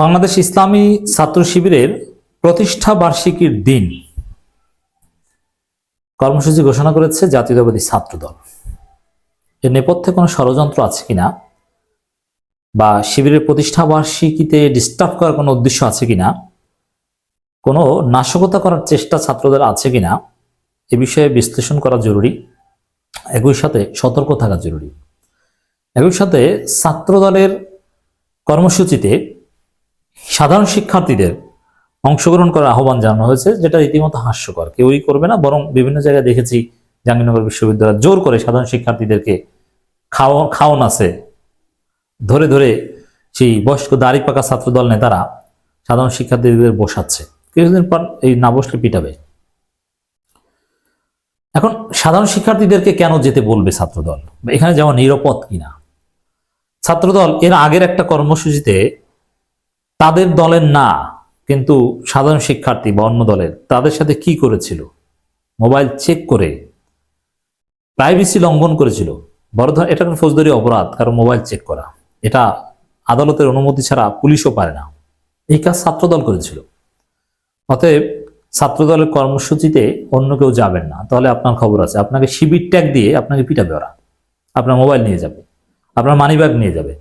বাংলাদেশ ইসলামী ছাত্র শিবিরের প্রতিষ্ঠা বার্ষিকীর দিন কর্মসূচি ঘোষণা করেছে জাতীয়তাবাদী ছাত্রদল। এর নেপথ্যে কোনো ষড়যন্ত্র আছে কিনা বা শিবিরের প্রতিষ্ঠা বার্ষিকীতে ডিস্টার্ব করার কোনো উদ্দেশ্য আছে কিনা, কোনো নাশকতা করার চেষ্টা ছাত্রদের আছে কিনা, এ বিষয়ে বিশ্লেষণ করা জরুরি। একই সাথে সতর্ক থাকা জরুরি। একই সাথে ছাত্রদলের কর্মসূচিতে সাধারণ শিক্ষার্থীদের অংশগ্রহণ করার আহ্বান জানানো হয়েছে, যেটা রীতিমতো হাস্যকর। কেউই করবে না, বরং বিভিন্ন জায়গায় দেখেছি জাহাঙ্গীরনগর বিশ্ববিদ্যালয় জোর করে সাধারণ শিক্ষার্থীদেরকে খাওয়া, খাওয়ান আছে। ধরে ধরে সেই বয়স্ক দাড়ি পাকা ছাত্রদল নেতারা সাধারণ শিক্ষার্থীদের বসাচ্ছে। কিছুদিন পর এই না বসলে পিটাবে। এখন সাধারণ শিক্ষার্থীদেরকে কেন যেতে বলবে ছাত্রদল? এখানে যাওয়া নিরাপদ কিনা? ছাত্রদল এর আগের একটা কর্মসূচিতে তাদের দলের না, কিন্তু সাধারণ শিক্ষার্থী বা অন্য দলের, তাদের সাথে কি করেছিল? মোবাইল চেক করে প্রাইভেসি লঙ্ঘন করেছিল। বড় ধর এটা কোনো ফৌজদারি অপরাধ, কারণ মোবাইল চেক করা। এটা আদালতের অনুমতি ছাড়া পুলিশও পারে না। এই কাজ ছাত্রদল করেছিল। অতএব ছাত্রদলের কর্মসূচিতে অন্য কেউ যাবেন না। তাহলে আপনার খবর আছে। আপনাকে শিবির ট্যাগ দিয়ে আপনাকে পিটাবে ওরা। আপনার মোবাইল নিয়ে যাবে। আপনার মানিব্যাগ নিয়ে যাবে।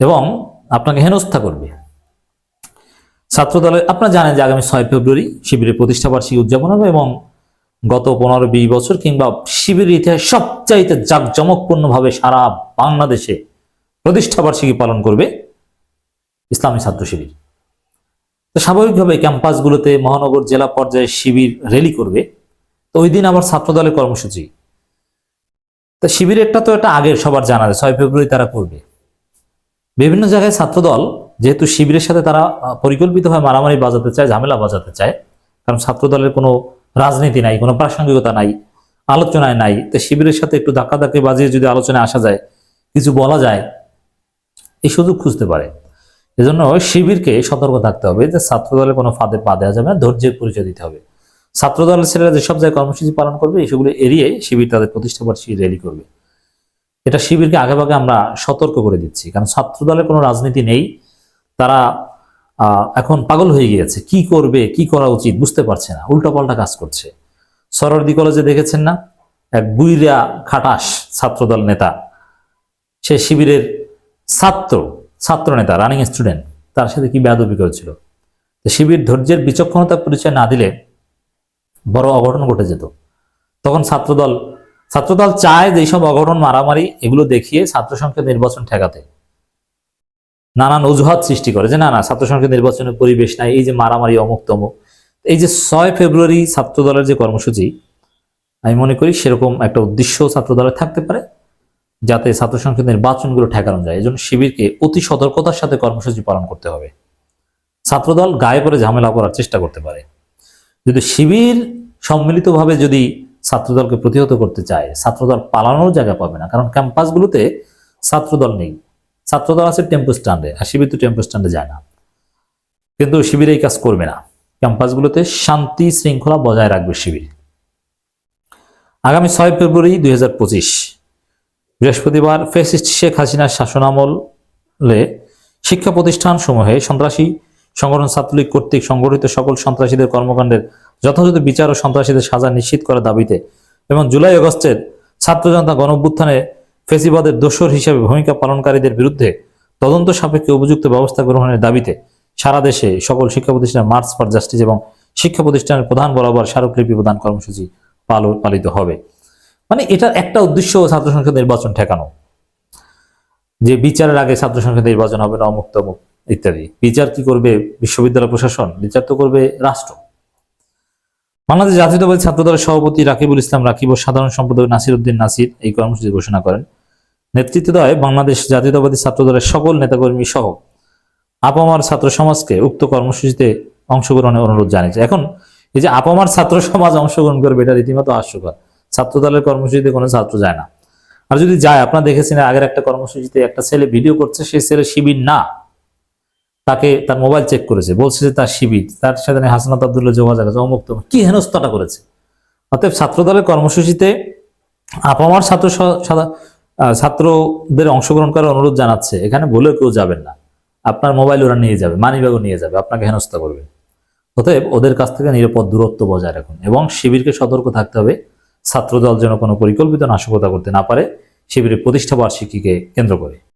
এবং আপনাকে হেনস্থা করবে। ছাত্রদলের আপনারা জানেন যে আগামী ছয় ফেব্রুয়ারি শিবিরের প্রতিষ্ঠা বার্ষিকী উদযাপন হবে এবং গত পনেরো বিশ বছর কিংবা শিবিরের ইতিহাস সবচাইতে জাঁকজমকপূর্ণভাবে সারা বাংলাদেশে প্রতিষ্ঠা বার্ষিকী পালন করবে ইসলামী ছাত্র শিবির। তো স্বাভাবিকভাবে ক্যাম্পাসগুলোতে মহানগর জেলা পর্যায়ে শিবির র্যালি করবে। তো ওই দিন আবার ছাত্রদলের কর্মসূচি। তা শিবিরেরটা তো এটা আগের, সবার জানা যায় ছয় ফেব্রুয়ারি তারা করবে। বিভিন্ন জায়গায় ছাত্রদল যেহেতু শিবিরের সাথে তারা পরিকল্পিতভাবে মারামারি বাজাতে চায়, ঝামেলা বাজাতে চায়, কারণ ছাত্রদলের কোনো রাজনীতি নাই, কোনো প্রাসঙ্গিকতা নাই, আলোচনায় নাই, তো শিবিরের সাথে একটু ধাক্কা ধাক্কি বাজিয়ে যদি আলোচনায় আসা যায়, কিছু বলা যায়, এই সুযোগ খুঁজতে পারে। এজন্য শিবিরকে সতর্ক থাকতে হবে যে ছাত্রদলের কোনো ফাঁদে পা দেওয়া যাবে না, ধৈর্যের পরিচয় দিতে হবে। ছাত্রদলের ছেলেরা যেসব জায়গায় কর্মসূচি পালন করবে সেগুলো এড়িয়ে শিবির তাদের প্রতিষ্ঠা বার্ষিকী র্যালি করবে। এটা শিবিরকে আগেভাগে আমরা সতর্ক করে দিচ্ছি। কারণ ছাত্রদলের কোনো রাজনীতি নেই। তারা এখন পাগল হয়ে গিয়েছে। কি করবে, কি করা উচিত বুঝতে পারছে না। উল্টাপাল্টা কাজ করছে। সরদি কলেজে দেখেছেন না? এক বুইরা খাটাস ছাত্রদল নেতা। সে শিবিরের ছাত্র ছাত্র নেতা রানিং স্টুডেন্ট তার সাথে কি বেয়াদবি করেছিল? শিবির ধৈর্যের বিচক্ষণতা পরিচয় না দিলে বড় অঘটন ঘটে যেত। তখন ছাত্রদল ছাত্রদল চায় যে এইসব অঘটন, মারামারি এগুলো দেখিয়ে ছাত্র সংসদ নির্বাচন ঠেকাতে। নানান অজুহাত সৃষ্টি করে যে না না ছাত্র সংসদ নির্বাচনের পরিবেশ নাই, এই যে মারামারি অমুক তমুক এই যে ছয় ফেব্রুয়ারি ছাত্রদলের যে কর্মসূচি, আমি মনে করি সেরকম একটা উদ্দেশ্য ছাত্রদলের থাকতে পারে, যাতে ছাত্র সংসদ নির্বাচনগুলো ঠেকানো যায়। এজন্য শিবিরকে অতি সতর্কতার সাথে কর্মসূচি পালন করতে হবে। ছাত্রদল গায়ে পরে ঝামেলা করার চেষ্টা করতে পারে। যদি শিবির সম্মিলিতভাবে যদি ছাত্রদলকে প্রতিহত করতে চায়। ছাত্রদল পালানোর জায়গা পাবে না, কারণ ক্যাম্পাসগুলোতে ছাত্রদল নেই। ছাত্রদল আছে টেম্পো স্ট্যান্ডে, আর শিবির তো টেম্পো স্ট্যান্ডে যায় না। কিন্তু শিবির এই কাজ করবে না। ক্যাম্পাসগুলোতে শান্তি শৃঙ্খলা বজায় রাখবে শিবির। আগামী ছয় ফেব্রুয়ারি দুই হাজার পঁচিশ, বৃহস্পতিবার ফেসিস্ট শেখ হাসিনার শাসনামলে শিক্ষা প্রতিষ্ঠান সমূহে সন্ত্রাসী সংগঠন ছাত্রলীগ কর্তৃক সংগঠিত সকল সন্ত্রাসীদের কর্মকাণ্ডের যথাযথ বিচার ও সন্ত্রাসীদের সাজা নিশ্চিত করার দাবিতে এবং জুলাই আগস্টের ছাত্র জনতা গণঅভ্যুত্থানে ফেসিবাদের দোষর হিসেবে ভূমিকা পালনকারীদের বিরুদ্ধে তদন্ত সাপেক্ষে উপযুক্ত ব্যবস্থা গ্রহণের দাবিতে সারা দেশে সকল শিক্ষা প্রতিষ্ঠানের মার্চ ফর জাস্টিস এবং শিক্ষা প্রতিষ্ঠানের প্রধান বরাবর স্মারকলিপি প্রদান কর্মসূচি পাল- পালিত হবে। মানে এটার একটা উদ্দেশ্য ছাত্র সংসদ নির্বাচন ঠেকানো। যে বিচারের আগে ছাত্র সংসদ নির্বাচন হবে না অমুক তমুক ইত্যাদি। বিচার কি করবে বিশ্ববিদ্যালয় প্রশাসন? বিচার তো করবে রাষ্ট্র। বাংলাদেশ জাতীয়তাবাদী ছাত্র দলের সভাপতি রাকিবুল ইসলাম রাকিব ও সাধারণ সম্পাদক নাসির উদ্দিন নাসির এই কর্মসূচি ঘোষণা করেন। নেতৃত্ব দেয় বাংলাদেশ জাতীয়তাবাদী ছাত্র দলের সকল নেতাকর্মী সহ আপামার ছাত্র সমাজকে উক্ত কর্মসূচিতে অংশগ্রহণের অনুরোধ জানিয়েছে। এখন এই যে আপামার ছাত্র সমাজ অংশগ্রহণ করবে, এটা রীতিমতো হাস্যকর। ছাত্র দলের কর্মসূচিতে কোনো ছাত্র যায় না। আর যদি যায়, আপনারা দেখেছেন আগের একটা কর্মসূচিতে একটা ছেলে ভিডিও করছে, সেই ছেলে শিবির না। তাকে তার মোবাইল চেক করেছে, বলছে যে তার শিবির, তার সাথে হাসনাত আবদুল্লাহ যোগাযোগ আছে অমুক তমুক। কি হেনস্থাটা করেছে? অতএব ছাত্রদলের কর্মসূচিতে আপামার ছাত্র ছাত্রদের অংশগ্রহণ করার অনুরোধ জানাচ্ছে। এখানে বলেও কেউ যাবেন না। আপনার মোবাইল ওরা নিয়ে যাবে মানি ব্যাগও নিয়ে যাবে, আপনাকে হেনস্থা করবে। অতএব ওদের কাছ থেকে নিরাপদ দূরত্ব বজায় রাখুন এবং শিবিরকে সতর্ক থাকতে হবে। ছাত্রদল যেন কোনো পরিকল্পিত নাশকতা করতে না পারে, শিবিরের প্রতিষ্ঠা বার্ষিকীকে কেন্দ্র করে।